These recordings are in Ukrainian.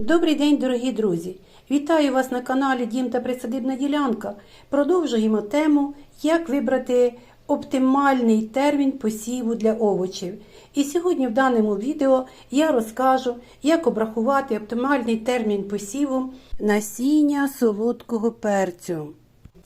Добрий день, дорогі друзі! Вітаю вас на каналі Дім та Присадибна ділянка. Продовжуємо тему, як вибрати оптимальний термін посіву для овочів. І сьогодні в даному відео я розкажу, як обрахувати оптимальний термін посіву насіння солодкого перцю.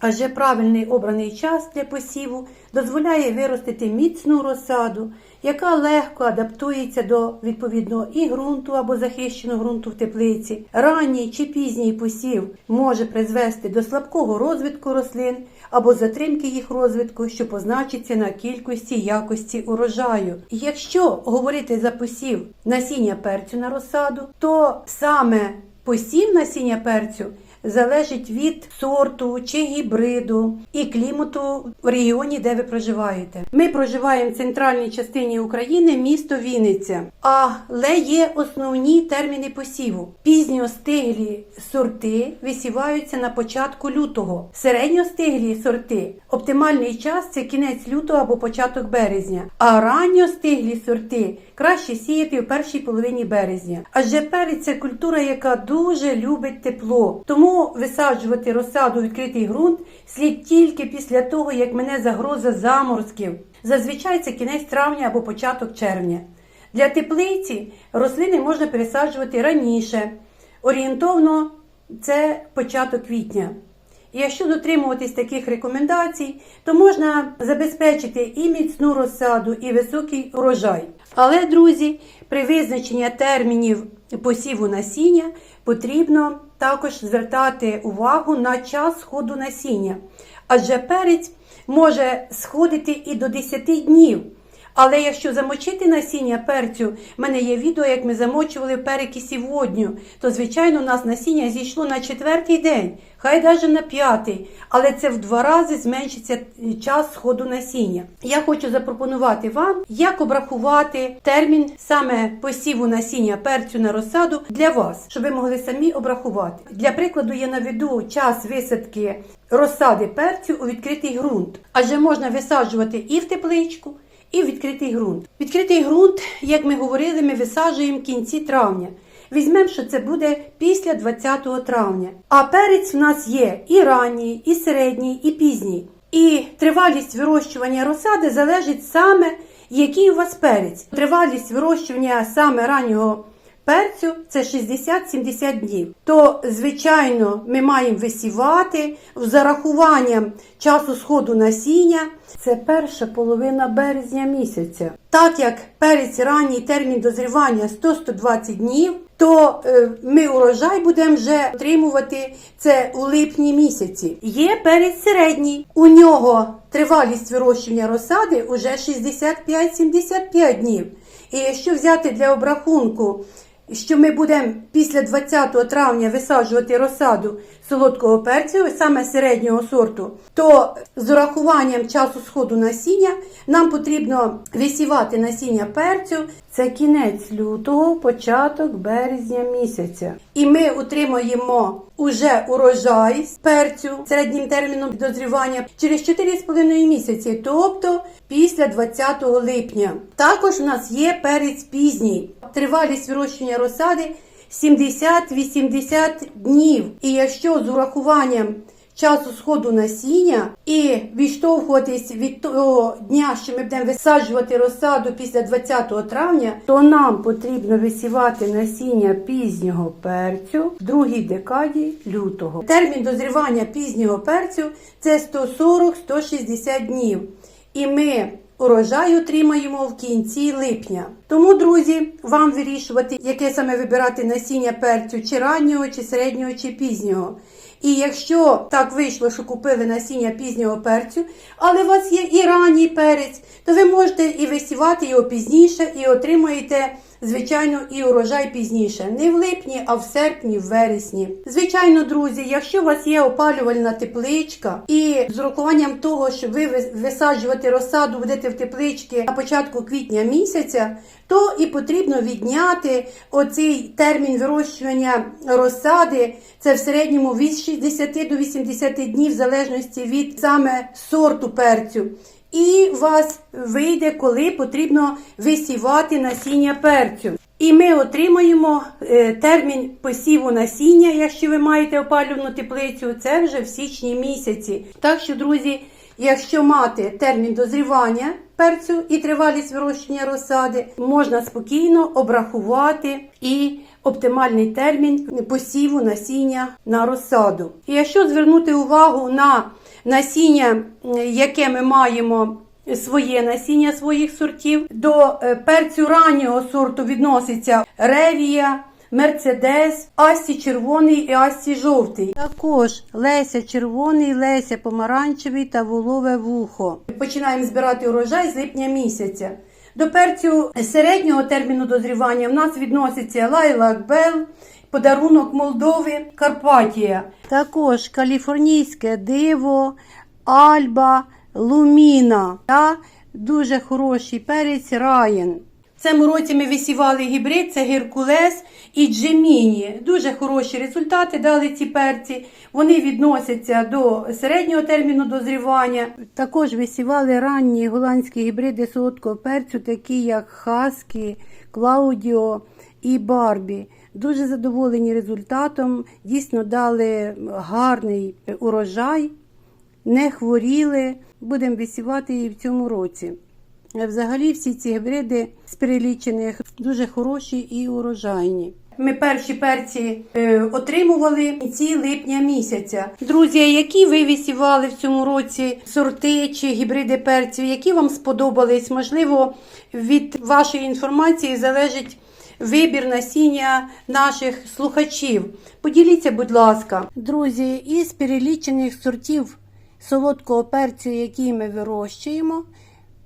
Адже правильний обраний час для посіву дозволяє виростити міцну розсаду, яка легко адаптується до відповідного і ґрунту або захищеного ґрунту в теплиці. Ранній чи пізній посів може призвести до слабкого розвитку рослин або затримки їх розвитку, що позначиться на кількості якості урожаю. Якщо говорити за посів насіння перцю на розсаду, то саме посів насіння перцю залежить від сорту чи гібриду і клімату в регіоні, де ви проживаєте. Ми проживаємо в центральній частині України, місто Вінниця, але є основні терміни посіву. Пізньостиглі сорти висіваються на початку лютого. Середньостиглі сорти оптимальний час це кінець лютого або початок березня. А ранньостиглі сорти краще сіяти у першій половині березня. Адже перець це культура, яка дуже любить тепло. Тому висаджувати розсаду у відкритий ґрунт слід тільки після того, як мене загроза заморозків. Зазвичай це кінець травня або початок червня. Для теплиці рослини можна пересаджувати раніше. Орієнтовно це початок квітня. Якщо дотримуватись таких рекомендацій, то можна забезпечити і міцну розсаду, і високий урожай. Але, друзі, при визначенні термінів посіву насіння потрібно також звертати увагу на час сходу насіння. Адже перець може сходити і до 10 днів. Але якщо замочити насіння перцю, в мене є відео, як ми замочували перекисі водню, то, звичайно, у нас насіння зійшло на четвертий день, хай навіть на п'ятий, але це в два рази зменшиться час сходу насіння. Я хочу запропонувати вам, як обрахувати термін саме посіву насіння перцю на розсаду для вас, щоб ви могли самі обрахувати. Для прикладу, я наведу час висадки розсади перцю у відкритий ґрунт, адже можна висаджувати і в тепличку і відкритий ґрунт. Відкритий ґрунт, як ми говорили, ми висаджуємо в кінці травня. Візьмемо, що це буде після 20 травня. А перець в нас є і ранній, і середній, і пізній. І тривалість вирощування розсади залежить саме, який у вас перець. Тривалість вирощування саме раннього перцю це 60-70 днів. То, звичайно, ми маємо висівати з зарахуванням часу сходу насіння. Це перша половина березня місяця. Так як перець ранній термін дозрівання 100-120 днів, то е, ми урожай будемо вже отримувати це у липні місяці. Є перець середній. У нього тривалість вирощування розсади уже 65-75 днів. І якщо взяти для обрахунку, що ми будемо після 20 травня висаджувати розсаду солодкого перцю, саме середнього сорту, то з урахуванням часу сходу насіння нам потрібно висівати насіння перцю. Це кінець лютого, початок березня місяця. І ми отримаємо уже урожай з перцю середнім терміном дозрівання через 4,5 місяці, тобто після 20 липня. Також у нас є перець пізній. Тривалість вирощення розсади 70-80 днів. І якщо з урахуванням часу сходу насіння і відштовхуватись від того дня, що ми будемо висаджувати розсаду після 20 травня, то нам потрібно висівати насіння пізнього перцю в другій декаді лютого. Термін дозрівання пізнього перцю це 140-160 днів. І ми урожай отримаємо в кінці липня. Тому, друзі, вам вирішувати, яке саме вибирати насіння перцю, чи раннього, чи середнього, чи пізнього. І якщо так вийшло, що купили насіння пізнього перцю, але у вас є і ранній перець, то ви можете і висівати його пізніше, і отримаєте, звичайно, і урожай пізніше. Не в липні, а в серпні, в вересні. Звичайно, друзі, якщо у вас є опалювальна тепличка, і з урахуванням того, що ви висаджувати розсаду будете в тепличці на початку квітня місяця, то і потрібно відняти оцей термін вирощування розсади. Це в середньому від 60 до 80 днів, в залежності від саме сорту перцю. І вас вийде, коли потрібно висівати насіння перцю. І ми отримаємо е, термін посіву насіння, якщо ви маєте опалювальну теплицю, це вже в січні місяці. Так що, друзі, якщо мати термін дозрівання перцю і тривалість вирощення розсади, можна спокійно обрахувати і оптимальний термін посіву насіння на розсаду. І якщо звернути увагу на насіння, яке ми маємо своє насіння своїх сортів. До е, перцю раннього сорту відноситься ревія, мерцедес, асті червоний і асті жовтий. Також Леся червоний, Леся помаранчевий та волове вухо. Починаємо збирати урожай з липня місяця. До перцю середнього терміну дозрівання в нас відноситься лайлак бел, подарунок Молдови, Карпатія. Також каліфорнійське диво, Альба, Луміна та дуже хороший перець Раєн. Цьому році ми висівали гібрид, це Геркулес і Джеміні. Дуже хороші результати дали ці перці. Вони відносяться до середнього терміну дозрівання. Також висівали ранні голландські гібриди солодкого перцю, такі як Хаскі, Клаудіо і Барбі. Дуже задоволені результатом. Дійсно дали гарний урожай не хворіли. Будемо висівати її в цьому році. Взагалі, всі ці гібриди з перелічених дуже хороші і урожайні. Ми перші перці е, отримували в кінці липня місяця. Друзі, які ви висівали в цьому році сорти чи гібриди перців, які вам сподобались? Можливо, від вашої інформації залежить вибір насіння наших слухачів. Поділіться, будь ласка, друзі, із перелічених сортів солодкого перцю, який ми вирощуємо,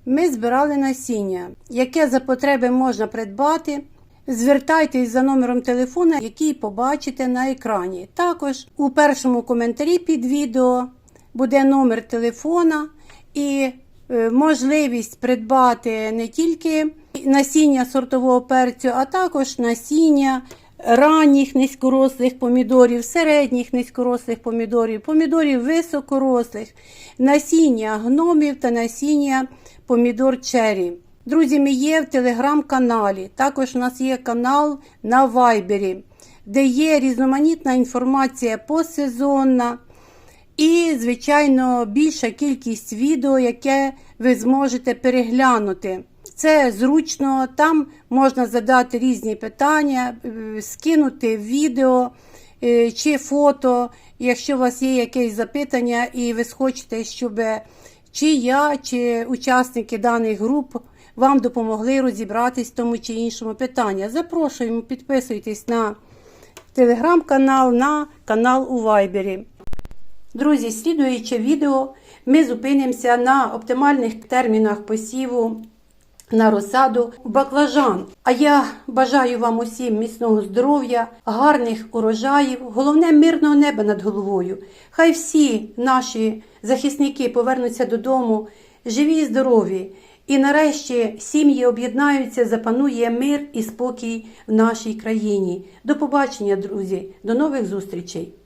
ми збирали насіння, яке за потреби можна придбати. Звертайтесь за номером телефона, який побачите на екрані. Також у першому коментарі під відео буде номер телефона і е, можливість придбати не тільки насіння сортового перцю, а також насіння ранніх низькорослих помідорів, середніх низькорослих помідорів, помідорів високорослих, насіння гномів та насіння помідор черрі. Друзі, ми є в телеграм-каналі. Також у нас є канал на Вайбері, де є різноманітна інформація посезонна. І, звичайно, більша кількість відео, яке ви зможете переглянути. Це зручно, там можна задати різні питання, е, скинути відео е, чи фото, якщо у вас є якесь запитання, і ви хочете, щоб чи я, чи учасники даних груп вам допомогли розібратись в тому чи іншому питанні. Запрошуємо, підписуйтесь на телеграм-канал, на канал у Вайбері. Друзі, слідуюче відео ми зупинимося на оптимальних термінах посіву на розсаду баклажан. А я бажаю вам усім міцного здоров'я, гарних урожаїв, головне мирного неба над головою. Хай всі наші захисники повернуться додому, живі і здорові. І нарешті сім'ї об'єднаються, запанує мир і спокій в нашій країні. До побачення, друзі, до нових зустрічей!